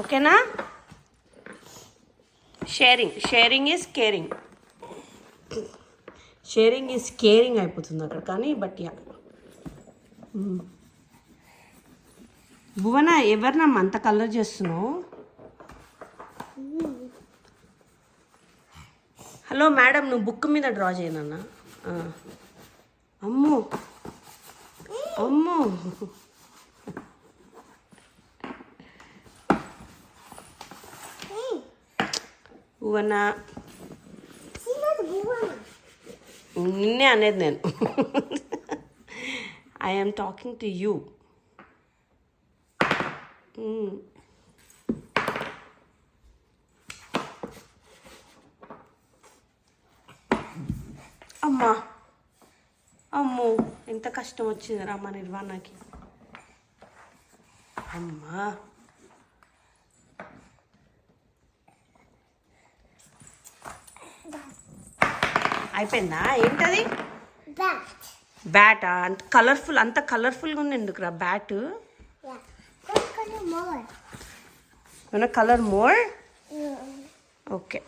ఓకేనా? Sharing sharing is caring sharing is caring అయిపోతుంది అక్కడ కానీ బట్ యా hmm. భువన ఎవరినమ్మ అంత కలర్ చేస్తున్నావు? హలో మేడం నువ్వు బుక్ మీద డ్రా చేయనన్నా అమ్ము. అమ్ము. భువన? నిన్నే అనేది నేను. ఐఎమ్ టాకింగ్ టు యూ అమ్మా. అమ్మో ఎంత కష్టం వచ్చింది రామ్మ నిర్వాణకి. అమ్మా. అయిపోయిందా? ఏంటది? బ్యాట్ అంత కలర్ఫుల్ అంత కలర్ఫుల్గా ఉంది ఎందుకు రా బ్యాట్ కలర్ మోర్ ఓకే